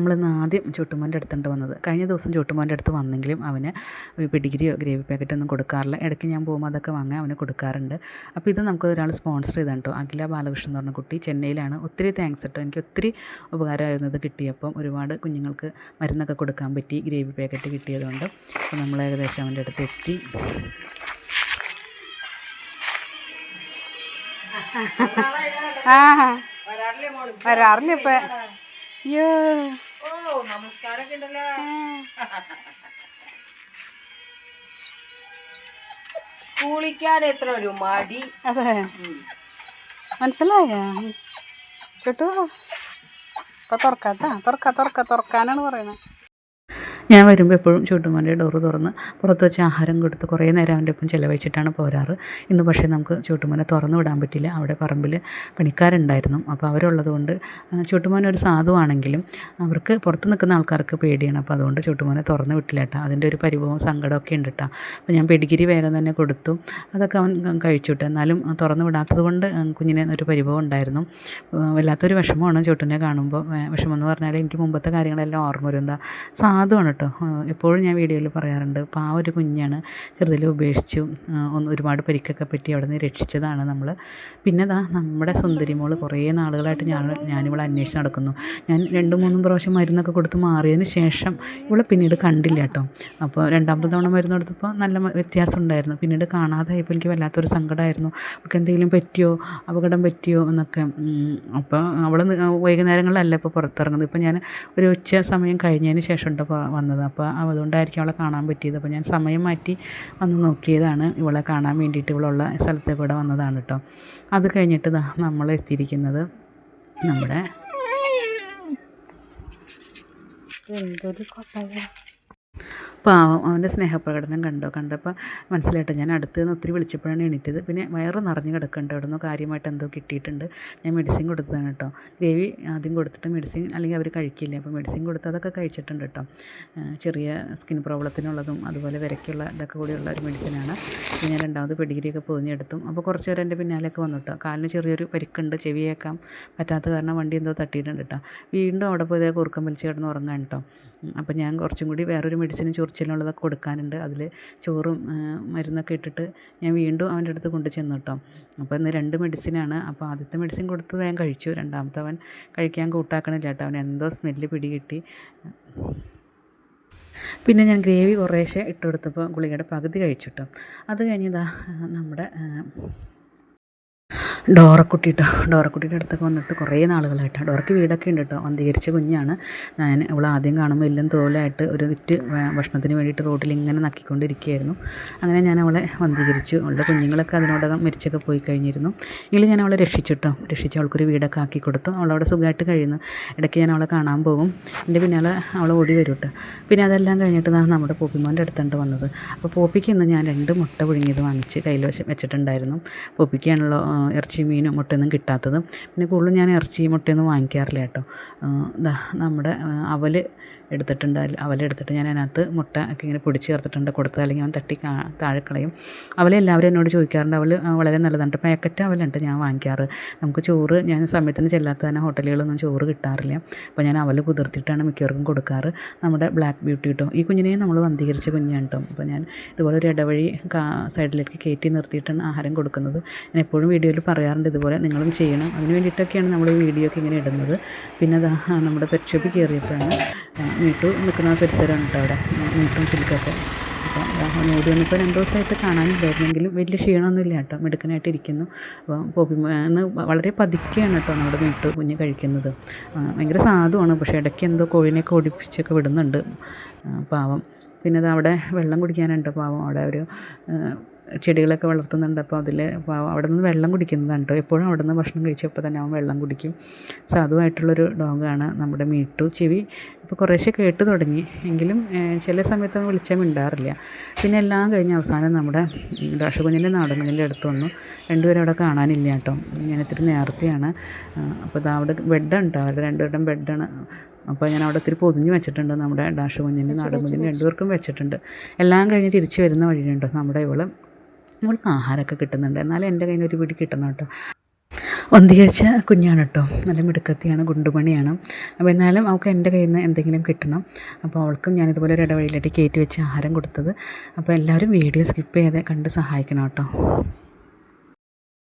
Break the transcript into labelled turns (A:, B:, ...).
A: നമ്മളിന്ന് ആദ്യം ചുട്ടുമോന്റെ അടുത്തുണ്ട് വന്നത്. കഴിഞ്ഞ ദിവസം ചുട്ടുമോന്റെ അടുത്ത് വന്നെങ്കിലും അവന് ഒരു പിടിഗിരിയോ ഗ്രേവി പാക്കറ്റോ ഒന്നും കൊടുക്കാറില്ല. ഇടയ്ക്ക് ഞാൻ പോകുമ്പോൾ അതൊക്കെ വാങ്ങാൻ അവന് കൊടുക്കാറുണ്ട്. അപ്പോൾ ഇത് നമുക്ക് ഒരാൾ സ്പോൺസർ ചെയ്താണ് കേട്ടോ അഖില ബാലകൃഷ്ണൻ എന്ന് പറഞ്ഞ കുട്ടി ചെന്നൈയിലാണ്. ഒത്തിരി താങ്ക്സ് കേട്ടോ എനിക്ക് ഒത്തിരി ഉപകാരമായിരുന്നത് കിട്ടിയപ്പം. ഒരുപാട് കുഞ്ഞുങ്ങൾക്ക് മരുന്നൊക്കെ കൊടുക്കാൻ പറ്റി ഗ്രേവി പാക്കറ്റ് കിട്ടിയതുകൊണ്ട്. അപ്പോൾ നമ്മൾ ഏകദേശം അവന്റെ അടുത്ത് എത്തി.
B: ആ വരാറില്ല ഇപ്പൊ? അയ്യോ.
C: ഓ നമസ്കാരൊക്കെ ഉണ്ടല്ലോ. കുളിക്കാൻ എത്ര ഒരു മടി.
B: അതെ. മനസ്സിലായ? കേട്ടോ ഇപ്പൊ തുറക്കാട്ടാ? തുറക്ക തുറക്ക തുറക്കാനാണ് പറയണത്
A: ഞാൻ വരുമ്പോൾ എപ്പോഴും ചൂട്ടുമോന്റെ ഡോറ് തുറന്ന് പുറത്ത് വെച്ച് ആഹാരം കൊടുത്ത് കുറേ നേരം അവന്റെ ഒപ്പം ചിലവഴിച്ചിട്ടാണ് പോരാറ്. ഇന്ന് പക്ഷേ നമുക്ക് ചൂട്ടുമോനെ തുറന്നു വിടാൻ പറ്റില്ല. അവിടെ പറമ്പിൽ പണിക്കാരുണ്ടായിരുന്നു. അപ്പോൾ അവരുള്ളത് കൊണ്ട് ചൂട്ടുമോൻ ഒരു സാധുവാണെങ്കിലും അവർക്ക് പുറത്ത് നിൽക്കുന്ന ആൾക്കാർക്ക് പേടിയാണ്. അപ്പോൾ അതുകൊണ്ട് ചൂട്ടുമോനെ തുറന്ന് വിട്ടില്ല കേട്ടോ അതിന്റെ ഒരു പരിഭവം സങ്കടമൊക്കെ ഉണ്ട് കേട്ടോ അപ്പോൾ ഞാൻ പെഡിഗിരി വേഗം തന്നെ കൊടുത്തു. അതൊക്കെ അവൻ കഴിച്ചുവിട്ടു എന്നാലും തുറന്നു വിടാത്തത് കൊണ്ട് കുഞ്ഞിനെ ഒരു പരിഭവം ഉണ്ടായിരുന്നു. വല്ലാത്തൊരു വിഷമമാണ് ചൂട്ടിനെ കാണുമ്പോൾ വിഷമം എന്ന് പറഞ്ഞാൽ എനിക്ക് മുമ്പത്തെ കാര്യങ്ങളെല്ലാം ഓർമ്മ വരും. എന്താ സാധുവാണ് കേട്ടോ. എപ്പോഴും ഞാൻ വീഡിയോയിൽ പറയാറുണ്ട് അപ്പോൾ ആ ഒരു കുഞ്ഞാണ് ചെറുതിൽ ഉപേക്ഷിച്ചു ഒന്ന് ഒരുപാട് പരിക്കൊക്കെ പറ്റി അവിടെ നിന്ന് രക്ഷിച്ചതാണ് നമ്മൾ പിന്നെ ദാ നമ്മുടെ സുന്ദരി മോൾ കുറേ നാളുകളായിട്ട് ഞാൻ ഞാനിവിടെ അന്വേഷിച്ച് നടക്കുന്നു. ഞാൻ രണ്ട് മൂന്നും പ്രാവശ്യം മരുന്നൊക്കെ കൊടുത്ത് മാറിയതിന് ശേഷം ഇവളെ പിന്നീട് കണ്ടില്ല കേട്ടോ. അപ്പോൾ രണ്ടാമത്തെ തവണ മരുന്ന് കൊടുത്തപ്പോൾ നല്ല വ്യത്യാസം ഉണ്ടായിരുന്നു പിന്നീട് കാണാതായപ്പോൾ എനിക്ക് വല്ലാത്തൊരു സങ്കടമായിരുന്നു അവൾക്ക് എന്തെങ്കിലും പറ്റിയോ? അപകടം പറ്റിയോ? എന്നൊക്കെ. അപ്പോൾ അവൾ വൈകുന്നേരങ്ങളിലല്ല ഇപ്പോൾ പുറത്തിറങ്ങുന്നത്. ഇപ്പോൾ ഞാൻ ഒരു ഉച്ച സമയം കഴിഞ്ഞതിന് ശേഷം ഉണ്ട് ഇപ്പോൾ വന്നത് അപ്പോൾ അതുകൊണ്ടായിരിക്കും അവളെ കാണാൻ പറ്റിയത്. അപ്പോൾ ഞാൻ സമയം മാറ്റി വന്ന് നോക്കിയതാണ് ഇവളെ കാണാൻ വേണ്ടിയിട്ട് ഇവളുള്ള സ്ഥലത്തേക്ക് കൂടെ വന്നതാണ് കേട്ടോ. അത് കഴിഞ്ഞിട്ട് നമ്മൾ എത്തിയിരിക്കുന്നത് നമ്മുടെ
B: എന്തൊരു കൊട്ടക
A: പാവം അവന്റെ സ്നേഹപ്രകടനം കണ്ടോ? കണ്ടപ്പോൾ മനസ്സിലായിട്ട് ഞാൻ അടുത്ത് നിന്ന് ഒത്തിരി വിളിച്ചപ്പോഴാണ് എണീറ്റത്. പിന്നെ വയറ് നിറഞ്ഞ് കിടക്കുന്നുണ്ട്. അവിടെ നിന്ന് കാര്യമായിട്ട് എന്തോ കിട്ടിയിട്ടുണ്ട്. ഞാൻ മെഡിസിൻ കൊടുത്തതാണ് കേട്ടോ. ഗ്രേവി ആദ്യം കൊടുത്തിട്ട് മെഡിസിൻ അല്ലെങ്കിൽ അവർ കഴിക്കില്ല? അപ്പോൾ മെഡിസിൻ കൊടുത്ത് അതൊക്കെ കഴിച്ചിട്ടുണ്ട് കേട്ടോ. ചെറിയ സ്കിൻ പ്രോബ്ലത്തിനുള്ളതും അതുപോലെ വിരയ്ക്കുള്ള ഇതൊക്കെ കൂടിയുള്ള ഒരു മെഡിസിനാണ് ഞാൻ രണ്ടാമത് പെഡിഗ്രിയൊക്കെ പൊതിഞ്ഞെടുത്തും. അപ്പോൾ കുറച്ച് നേരം എന്റെ പിന്നാലെയൊക്കെ വന്നു കേട്ടോ. കാലിന് ചെറിയൊരു പരിക്കുണ്ട് ചെവിയേക്കാം. പറ്റാത്ത കാരണം വണ്ടി എന്തോ തട്ടിയിട്ടുണ്ട് കേട്ടോ. വീണ്ടും അവിടെ പോയി കുറുക്കം വലിച്ച് കിടന്ന് ഉറങ്ങാൻ കേട്ടോ. അപ്പോൾ ഞാൻ കുറച്ചും കൂടി വേറൊരു മെഡിസിനും ചൊറിച്ചിലുള്ളതൊക്കെ കൊടുക്കാനുണ്ട്. അതിൽ ചോറും മരുന്നൊക്കെ ഇട്ടിട്ട് ഞാൻ വീണ്ടും അവന്റെ അടുത്ത് കൊണ്ടു ചെന്നു കേട്ടോ. അപ്പോൾ ഇന്ന് രണ്ട് മെഡിസിനാണ്. അപ്പോൾ ആദ്യത്തെ മെഡിസിൻ കൊടുത്ത് വേഗം കഴിച്ചു. രണ്ടാമത്തെ അവൻ കഴിക്കാൻ കൂട്ടാക്കണില്ല കേട്ടോ. അവൻ എന്തോ സ്മെല്ല് പിടികിട്ടി. പിന്നെ ഞാൻ ഗ്രേവി കുറേശ്ശെ ഇട്ട് കൊടുത്തപ്പോൾ ഗുളികയുടെ പകുതി കഴിച്ചിട്ടു അത് കഴിഞ്ഞതാ നമ്മുടെ ഡോറക്കുട്ടി കേട്ടോ ഡോറക്കുട്ടിയുടെ അടുത്തൊക്കെ വന്നിട്ട് കുറേ നാളുകളായിട്ടാണ് ഡോറയ്ക്ക് വീടൊക്കെ ഉണ്ട് കേട്ടോ അന്തീകരിച്ച കുഞ്ഞാണ്. ഞാൻ അവൾ ആദ്യം കാണുമ്പോൾ എല്ലാം തോലായിട്ട് ഒരു വിറ്റ് ഭക്ഷണത്തിന് വേണ്ടിയിട്ട് റോഡിൽ ഇങ്ങനെ നക്കിക്കൊണ്ടിരിക്കുകയായിരുന്നു. അങ്ങനെ ഞാൻ അവളെ വന്ധീകരിച്ചു. അവളുടെ കുഞ്ഞുങ്ങളൊക്കെ അതിനോടകം മരിച്ചൊക്കെ പോയി കഴിഞ്ഞിരുന്നു. എങ്കിലും ഞാൻ അവളെ രക്ഷിച്ചു കേട്ടോ രക്ഷിച്ച് അവൾക്കൊരു വീടൊക്കെ ആക്കി കൊടുത്തു. അവളവിടെ സുഖമായിട്ട് കഴിയുന്നു. ഇടയ്ക്ക് ഞാൻ അവളെ കാണാൻ പോകും എന്റെ പിന്നാലെ അവൾ ഓടി വരും കേട്ടോ പിന്നെ അതെല്ലാം കഴിഞ്ഞിട്ട് നാ നമ്മുടെ പോപ്പിമോന്റെ അടുത്തുണ്ട് വന്നത്. അപ്പോൾ പോപ്പിക്ക് ഇന്ന് ഞാൻ രണ്ട് മുട്ട പുഴുങ്ങിയത് വാങ്ങിച്ച് കയ്യിൽ വെച്ച് വെച്ചിട്ടുണ്ടായിരുന്നു. പോപ്പിക്കാണല്ലോ ആ, ഇറച്ചി മീനും മുട്ടയൊന്നും കിട്ടാത്തതും. പിന്നെ കൂടുതലും ഞാൻ ഇറച്ചി മുട്ടയൊന്നും വാങ്ങിക്കാറില്ല കേട്ടോ. ദാ നമ്മുടെ ആ, അവൽ എടുത്തിട്ടുണ്ട് അവലെടുത്തിട്ട് ഞാൻ അതിനകത്ത് മുട്ട ഒക്കെ ഇങ്ങനെ പൊടിച്ച് ചേർത്തിട്ടുണ്ട്. കൊടുത്തത് അല്ലെങ്കിൽ അവൻ തട്ടി കാ- താഴെ കളയും എല്ലാവരും എന്നോട് ചോദിക്കാറുണ്ട്. അവൾ വളരെ നല്ലതാണ്. പാക്കറ്റ് അവലുണ്ട്. ഞാൻ വാങ്ങിക്കാറ്. നമുക്ക് ചോറ് ഞാൻ സമയത്തിന് ചെല്ലാത്ത തന്നെ ഹോട്ടലുകളൊന്നും ചോറ് കിട്ടാറില്ല. അപ്പോൾ ഞാൻ അവൽ കുതിർത്തിട്ടാണ് മിക്കവർക്കും കൊടുക്കാറ്. നമ്മുടെ ബ്ലാക്ക് ബ്യൂട്ടി കിട്ടും ഈ കുഞ്ഞിനെ നമ്മൾ വന്ധീകരിച്ച കുഞ്ഞാണ് കേട്ടോ അപ്പോൾ ഞാൻ ഇതുപോലെ ഒരു ഇടവഴി സൈഡിലേക്ക് കയറ്റി നിർത്തിയിട്ടാണ് ആഹാരം കൊടുക്കുന്നത്. ഞാൻ എപ്പോഴും വീഡിയോയിൽ പറയാറുണ്ട് ഇതുപോലെ നിങ്ങളും ചെയ്യണം. അതിന് വേണ്ടിയിട്ടൊക്കെയാണ് നമ്മൾ ഈ വീഡിയോ ഒക്കെ ഇങ്ങനെ ഇടുന്നത്. പിന്നെ അതാ നമ്മുടെ പെറ്റ് ഷോപ്പിൽ കയറിയിട്ടാണ് മീട്ടു നിൽക്കുന്ന പരിസരമാണ് കേട്ടോ അവിടെ. നീട്ടും സിൽക്കൊക്കെ അപ്പോൾ ഓടി വന്നപ്പോൾ രണ്ട് ദിവസമായിട്ട് കാണാനില്ലായിരുന്നെങ്കിലും വലിയ ക്ഷീണമൊന്നുമില്ല കേട്ടോ. മിടുക്കനായിട്ട് ഇരിക്കുന്നു. അപ്പോൾ പോപ്പി എന്ന് വളരെ പതുക്കെയാണ് കേട്ടോ നമ്മുടെ മീട്ടു കുഞ്ഞ് കഴിക്കുന്നത്. ഭയങ്കര സാധുവാണ്. പക്ഷേ ഇടയ്ക്ക് എന്തോ കോഴിനെയൊക്കെ ഓടിപ്പിച്ചൊക്കെ വിടുന്നുണ്ട്. പാവം. പിന്നെ അത് അവിടെ വെള്ളം കുടിക്കാനുണ്ട്. പാവം അവിടെ ഒരു ചെടികളൊക്കെ വളർത്തുന്നുണ്ട്. അപ്പോൾ അതിൽ അവിടെ നിന്ന് വെള്ളം കുടിക്കുന്നതാണ് കേട്ടോ. എപ്പോഴും അവിടെ നിന്ന് ഭക്ഷണം കഴിച്ചപ്പോൾ തന്നെ അവൻ വെള്ളം കുടിക്കും. സാധുവായിട്ടുള്ളൊരു ഡോഗാണ് നമ്മുടെ മീട്ടു ചെവി. ഇപ്പോൾ കുറേശ്ശെ കേട്ട് തുടങ്ങി. എങ്കിലും ചില സമയത്ത് അവൻ വിളിച്ചാൽ മിണ്ടാറില്ല. പിന്നെ എല്ലാം കഴിഞ്ഞ് അവസാനം നമ്മുടെ ദാഷകുഞ്ഞിന്റെ നാടകത്തിന്റെ അടുത്ത് വന്നു. രണ്ടുപേരും അവിടെ കാണാനില്ല കേട്ടോ. ഞാൻ ഇത്തിരി നേരത്തെയാണ്. അപ്പോൾ ദാ അവിടെ കേട്ടോ. അവരുടെ രണ്ടുപേരുടെയും ബെഡാണ്. അപ്പോൾ ഞാൻ അവിടെ ഒത്തിരി പൊതിഞ്ഞ് വെച്ചിട്ടുണ്ട് നമ്മുടെ ഡാഷ് കുഞ്ഞിന്റെ നാടൻ കുഞ്ഞിന്റെ രണ്ടുപേർക്കും വെച്ചിട്ടുണ്ട്. എല്ലാം കഴിഞ്ഞ് തിരിച്ച് വരുന്ന വഴിയുണ്ട്? നമ്മുടെ ഇവൾ. ഇവൾക്ക് ആഹാരമൊക്കെ കിട്ടുന്നുണ്ട്. എന്നാലും എന്റെ കയ്യിൽ നിന്ന് ഒരു പിടി കിട്ടണം കേട്ടോ. വന്ധീകരിച്ച കുഞ്ഞാണ് കേട്ടോ. നല്ല മിടുക്കത്തിയാണ് ഗുണ്ടുമണിയാണ്. അപ്പോൾ എന്നാലും അവൾക്ക് എന്റെ കയ്യിൽ നിന്ന് എന്തെങ്കിലും കിട്ടണം. അപ്പോൾ അവൾക്കും ഞാനിതുപോലെ ഒരു ഇടവഴിയിലായിട്ട് കയറ്റി വെച്ച് ആഹാരം കൊടുത്തത്. അപ്പോൾ എല്ലാവരും വീഡിയോ സ്കിപ്പ് ചെയ്യാതെ കണ്ട് സഹായിക്കണം കേട്ടോ.